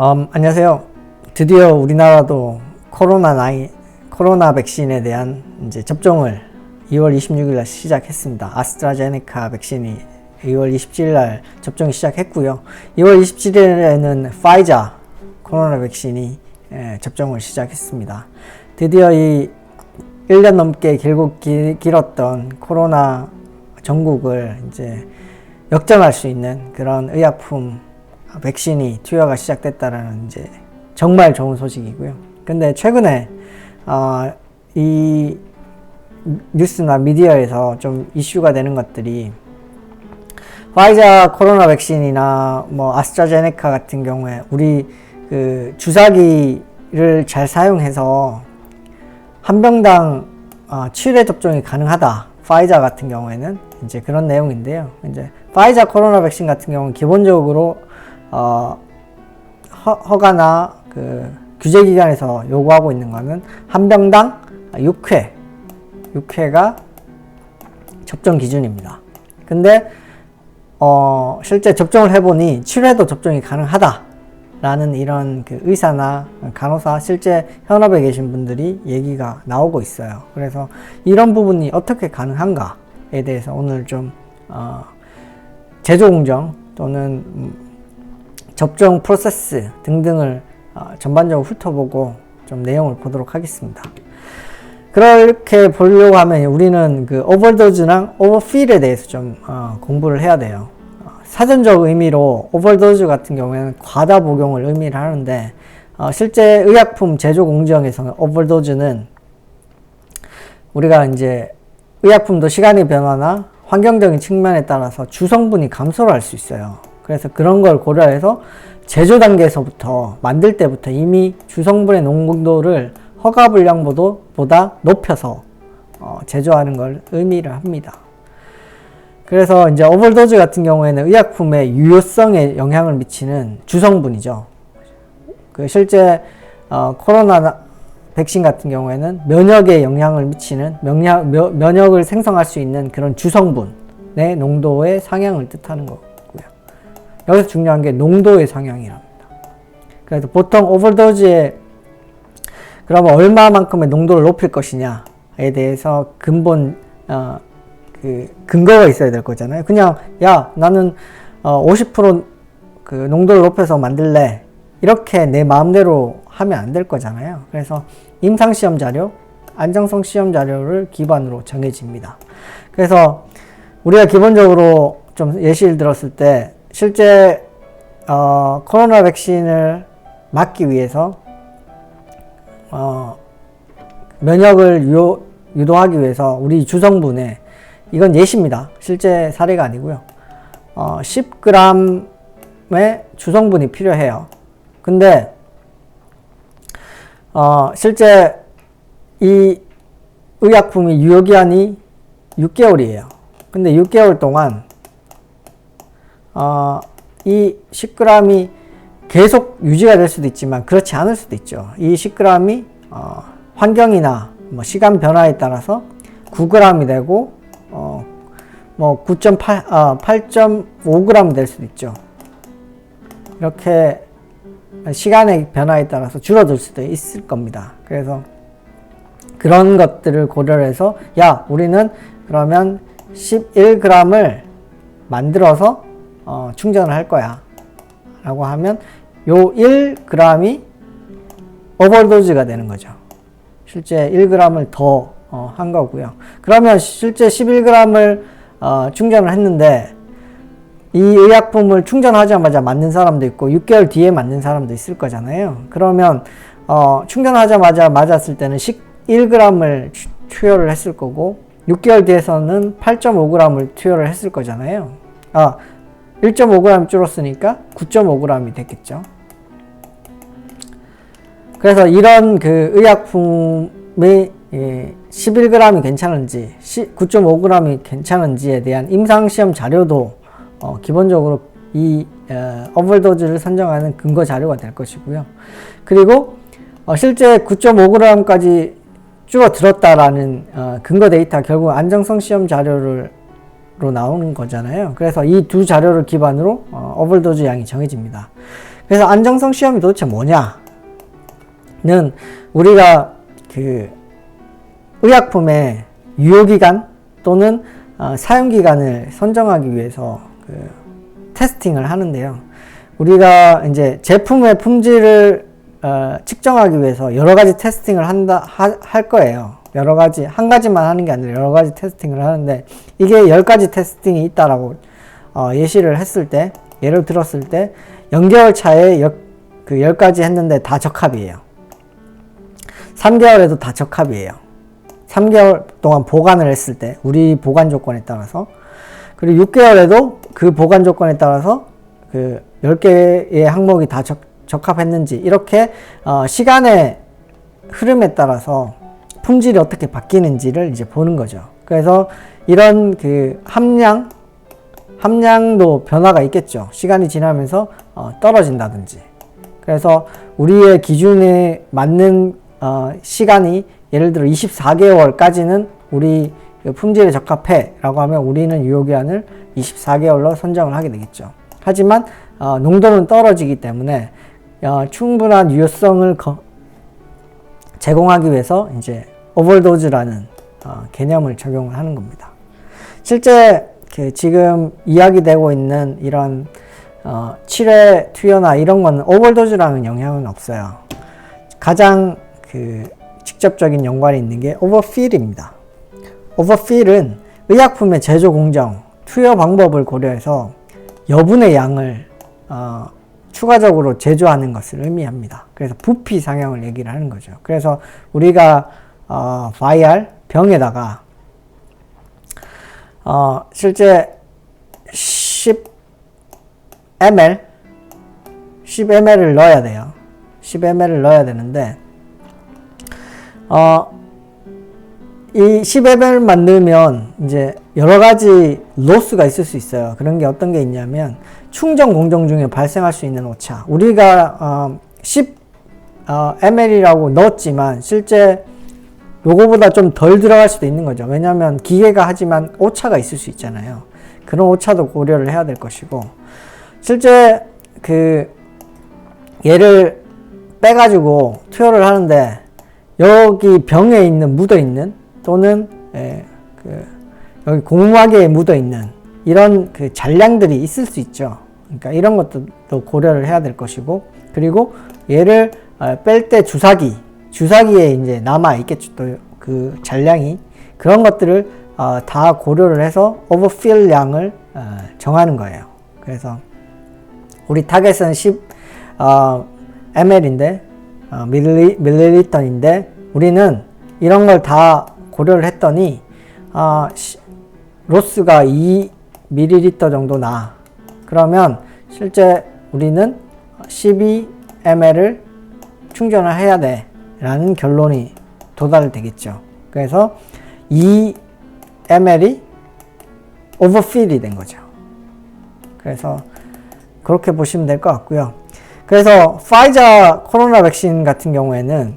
음, 안녕하세요. 드디어 우리나라도 코로나 나이 코로나 백신에 대한 이제 접종을 2월 26일 날 시작했습니다. 아스트라제네카 백신이 2월 27일 날 접종이 시작했고요. 2월 27일에는 파이자 코로나 백신이 예, 접종을 시작했습니다. 드디어 이 1년 넘게 길고 기- 길었던 코로나 전국을 이제 역전할 수 있는 그런 의약품 백신이 투여가 시작됐다라는 이제 정말 좋은 소식이고요. 근데 최근에 어, 이 뉴스나 미디어에서 좀 이슈가 되는 것들이 파이자 코로나 백신이나 뭐 아스트라제네카 같은 경우에 우리 그 주사기를 잘 사용해서 한 병당 어, 7회 접종이 가능하다. 파이자 같은 경우에는 이제 그런 내용인데요. 이제 파이자 코로나 백신 같은 경우는 기본적으로 어, 허, 허가나 그 규제 기관에서 요구하고 있는 거는 한 병당 6회, 6회가 접종 기준입니다. 근데 어, 실제 접종을 해보니 7회도 접종이 가능하다라는 이런 그 의사나 간호사 실제 현업에 계신 분들이 얘기가 나오고 있어요. 그래서 이런 부분이 어떻게 가능한가에 대해서 오늘 좀 어, 제조 공정 또는 음, 접종 프로세스 등등을 어, 전반적으로 훑어보고 좀 내용을 보도록 하겠습니다. 그렇게 보려고 하면 우리는 그 오버도즈랑 오버필에 대해서 좀 어, 공부를 해야 돼요. 어, 사전적 의미로 오버도즈 같은 경우에는 과다 복용을 의미를 하는데 어, 실제 의약품 제조 공정에서는 오버도즈는 우리가 이제 의약품도 시간의 변화나 환경적인 측면에 따라서 주성분이 감소를 할 수 있어요. 그래서 그런 걸 고려해서 제조 단계에서부터 만들 때부터 이미 주성분의 농도를 허가 분량보다 높여서 어, 제조하는 걸 의미를 합니다. 그래서 이제 오버도즈 같은 경우에는 의약품의 유효성에 영향을 미치는 주성분이죠. 그 실제 어, 코로나 백신 같은 경우에는 면역에 영향을 미치는 면역, 며- 면역을 생성할 수 있는 그런 주성분의 농도의 상향을 뜻하는 거고요. 여기서 중요한 게 농도의 상향이랍니다. 그래서 보통 오버도즈의 그러면 얼마만큼의 농도를 높일 것이냐에 대해서 근본 어, 그 근거가 있어야 될 거잖아요. 그냥 야 나는 어, 50%그 농도를 높여서 만들래 이렇게 내 마음대로 하면 안 될 거잖아요. 그래서 임상 시험 자료, 안정성 시험 자료를 기반으로 정해집니다. 그래서 우리가 기본적으로 좀 예시를 들었을 때 실제 어, 코로나 백신을 맞기 위해서 어, 면역을 유도, 유도하기 위해서 우리 주성분에 이건 예시입니다. 실제 사례가 아니고요. 어, 10g의 주성분이 필요해요. 근데 어, 실제 이 의약품이 유효기한이 6개월이에요. 근데 6개월 동안 어, 이 10g이 계속 유지가 될 수도 있지만 그렇지 않을 수도 있죠. 이 10g이 어, 환경이나 뭐 시간 변화에 따라서 9g이 되고 어, 뭐 9.8, 아, 8.5g 될 수도 있죠. 이렇게 시간의 변화에 따라서 줄어들 수도 있을 겁니다. 그래서 그런 것들을 고려해서 야 우리는 그러면 11g을 만들어서 어, 충전을 할 거야 라고 하면 요 1g이 오버도즈가 되는 거죠. 실제 1g을 더 어, 한 거고요. 그러면 실제 11g을 어, 충전을 했는데 이 의약품을 충전하자마자 맞는 사람도 있고 6개월 뒤에 맞는 사람도 있을 거잖아요. 그러면 어, 충전하자마자 맞았을 때는 11g을 투여를 했을 거고 6개월 뒤에서는 8.5g을 투여를 했을 거잖아요. 아, 1.5g 줄었으니까 9.5g이 됐겠죠. 그래서 이런 그 의약품이 예, 11g이 괜찮은지 9.5g이 괜찮은지에 대한 임상시험 자료도 어, 기본적으로 이 어, 오버도즈를 선정하는 근거 자료가 될 것이고요. 그리고 어, 실제 9.5g까지 줄어들었다라는 어, 근거 데이터 결국 안정성 시험 자료를 로 나오는 거잖아요. 그래서 이 두 자료를 기반으로 어, 오버도즈 양이 정해집니다. 그래서 안정성 시험이 도대체 뭐냐는 우리가 그 의약품의 유효기간 또는 어, 사용기간을 선정하기 위해서 그 테스팅을 하는데요. 우리가 이제 제품의 품질을 어, 측정하기 위해서 여러 가지 테스팅을 한다 하, 할 거예요. 여러 가지 한 가지만 하는 게 아니라 여러 가지 테스팅을 하는데 이게 열 가지 테스팅이 있다라고 어, 예시를 했을 때 예를 들었을 때 0개월 차에 그 10가지 했는데 다 적합이에요. 3개월에도 다 적합이에요. 3개월 동안 보관을 했을 때 우리 보관 조건에 따라서 그리고 6개월에도 그 보관 조건에 따라서 그 10개의 항목이 다 적, 적합했는지 이렇게 어, 시간의 흐름에 따라서 품질이 어떻게 바뀌는지를 이제 보는 거죠. 그래서 이런 그 함량 함량도 변화가 있겠죠. 시간이 지나면서 어, 떨어진다든지. 그래서 우리의 기준에 맞는 어, 시간이 예를 들어 24개월까지는 우리 그 품질에 적합해 라고 하면 우리는 유효기한을 24개월로 선정을 하게 되겠죠. 하지만 어, 농도는 떨어지기 때문에 어, 충분한 유효성을 거, 제공하기 위해서 이제 오버도즈라는 어, 개념을 적용을 하는 겁니다. 실제 그 지금 이야기되고 있는 이런 어, 칠회 투여나 이런 건 오버도즈라는 영향은 없어요. 가장 그 직접적인 연관이 있는 게 오버필입니다. 오버필은 의약품의 제조 공정, 투여 방법을 고려해서 여분의 양을 어, 추가적으로 제조하는 것을 의미합니다. 그래서 부피 상향을 얘기를 하는 거죠. 그래서 우리가 어, 바이알 병에다가 어, 실제 10 ml 10 ml을 넣어야 돼요. 10 ml을 넣어야 되는데 어, 이 10 ml만 넣으면 이제 여러 가지 로스가 있을 수 있어요. 그런 게 어떤 게 있냐면 충전 공정 중에 발생할 수 있는 오차. 우리가 어, 10 어, ml이라고 넣었지만 실제 요거보다 좀 덜 들어갈 수도 있는 거죠. 왜냐하면 기계가 하지만 오차가 있을 수 있잖아요. 그런 오차도 고려를 해야 될 것이고 실제 그 얘를 빼가지고 투여를 하는데 여기 병에 있는 묻어 있는 또는 예, 그 여기 고무막에 묻어 있는 이런 그 잔량들이 있을 수 있죠. 그러니까 이런 것도 고려를 해야 될 것이고 그리고 얘를 어, 뺄때 주사기 주사기에 이제 남아 있겠죠. 또 그 잔량이 그런 것들을 어, 다 고려를 해서 오버필 양을 어, 정하는 거예요. 그래서 우리 타겟은 10 어, ml인데 어, 밀리, 밀리리터인데 우리는 이런 걸 다 고려를 했더니 어, 시, 로스가 2 밀리리터 정도 나. 그러면 실제 우리는 12 ml을 충전을 해야 돼. 라는 결론이 도달되겠죠. 그래서 이 ml이 오버필이 된 거죠. 그래서 그렇게 보시면 될 것 같고요. 그래서 파이자 코로나 백신 같은 경우에는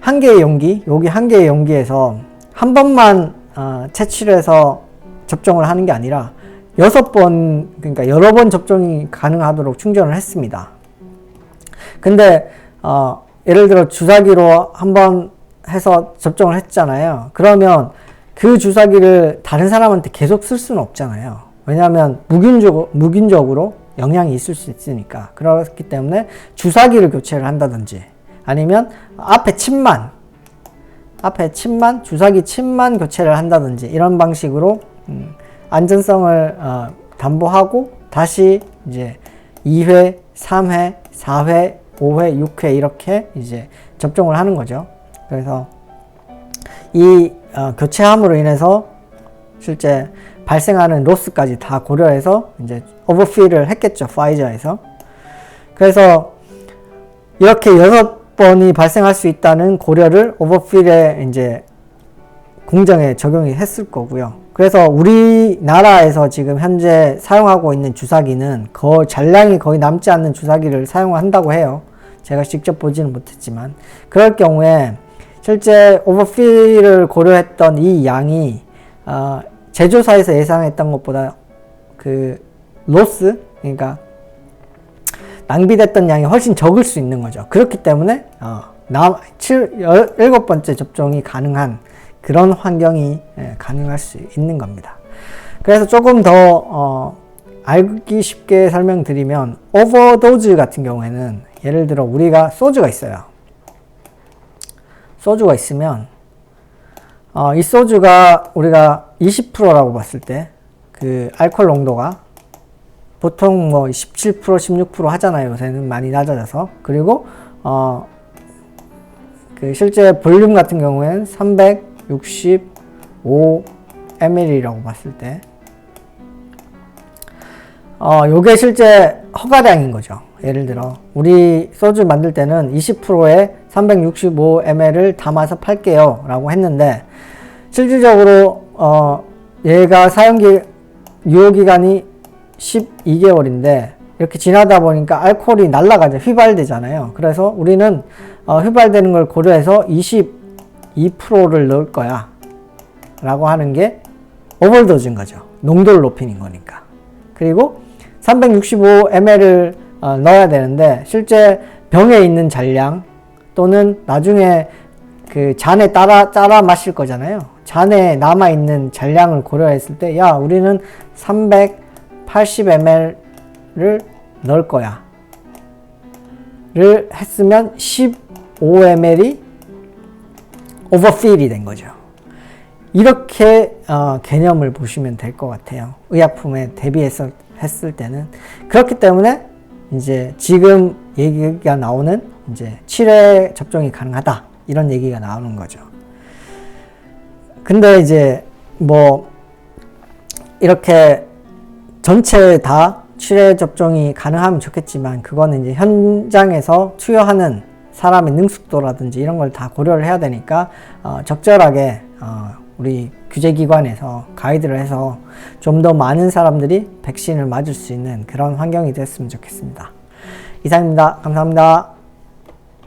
한 개의 용기, 여기 한 개의 용기에서 한 번만 어, 채취를 해서 접종을 하는 게 아니라 여섯 번, 그러니까 여러 번 접종이 가능하도록 충전을 했습니다. 근데 어, 예를 들어 주사기로 한 번 해서 접종을 했잖아요. 그러면 그 주사기를 다른 사람한테 계속 쓸 수는 없잖아요. 왜냐하면 무균적, 무균적으로 영향이 있을 수 있으니까. 그렇기 때문에 주사기를 교체를 한다든지 아니면 앞에 침만, 앞에 침만, 주사기 침만 교체를 한다든지 이런 방식으로 음, 안전성을 어, 담보하고 다시 이제 2회, 3회, 4회, 5회, 6회 이렇게 이제 접종을 하는 거죠. 그래서 이 어, 교체함으로 인해서 실제 발생하는 로스까지 다 고려해서 이제 오버필을 했겠죠. 파이저에서. 그래서 이렇게 여섯 번이 발생할 수 있다는 고려를 오버필에 이제 공정에 적용이 했을 거고요. 그래서 우리나라에서 지금 현재 사용하고 있는 주사기는 거 잔량이 거의 남지 않는 주사기를 사용한다고 해요. 제가 직접 보지는 못했지만 그럴 경우에 실제 오버필을 고려했던 이 양이 어, 제조사에서 예상했던 것보다 그 로스 그러니까 낭비됐던 양이 훨씬 적을 수 있는 거죠. 그렇기 때문에 어, 남 7, 17번째 접종이 가능한 그런 환경이 예, 가능할 수 있는 겁니다. 그래서 조금 더 어, 알기 쉽게 설명드리면 오버도즈 같은 경우에는 예를 들어 우리가 소주가 있어요. 소주가 있으면 어, 이 소주가 우리가 20%라고 봤을 때 그 알코올 농도가 보통 뭐 17% 16% 하잖아요. 요새는 많이 낮아져서 그리고 어, 그 실제 볼륨 같은 경우에는 300 65mm라고 봤을 때 어, 요게 실제 허가량인 거죠. 예를 들어 우리 소주 만들 때는 20%에 365ml을 담아서 팔게요 라고 했는데 실질적으로 어, 얘가 사용기 유효기간이 12개월인데 이렇게 지나다 보니까 알코올이 날라가죠. 휘발되잖아요. 그래서 우리는 어, 휘발되는 걸 고려해서 20 22%를 넣을 거야. 라고 하는 게 오버도즈인 거죠. 농도를 높이는 거니까. 그리고 365ml을 어, 넣어야 되는데 실제 병에 있는 잔량 또는 나중에 그 잔에 따라 짜라 마실 거잖아요. 잔에 남아 있는 잔량을 고려했을 때 야, 우리는 380ml를 넣을 거야. 를 했으면 15ml이 오버필이 된 거죠. 이렇게 어, 개념을 보시면 될 것 같아요. 의약품에 대비해서 했을 때는 그렇기 때문에 이제 지금 얘기가 나오는 이제 7회 접종이 가능하다 이런 얘기가 나오는 거죠. 근데 이제 뭐 이렇게 전체 다 7회 접종이 가능하면 좋겠지만 그거는 이제 현장에서 투여하는 사람의 능숙도라든지 이런 걸 다 고려를 해야 되니까 어, 적절하게 어, 우리 규제기관에서 가이드를 해서 좀 더 많은 사람들이 백신을 맞을 수 있는 그런 환경이 됐으면 좋겠습니다. 이상입니다. 감사합니다.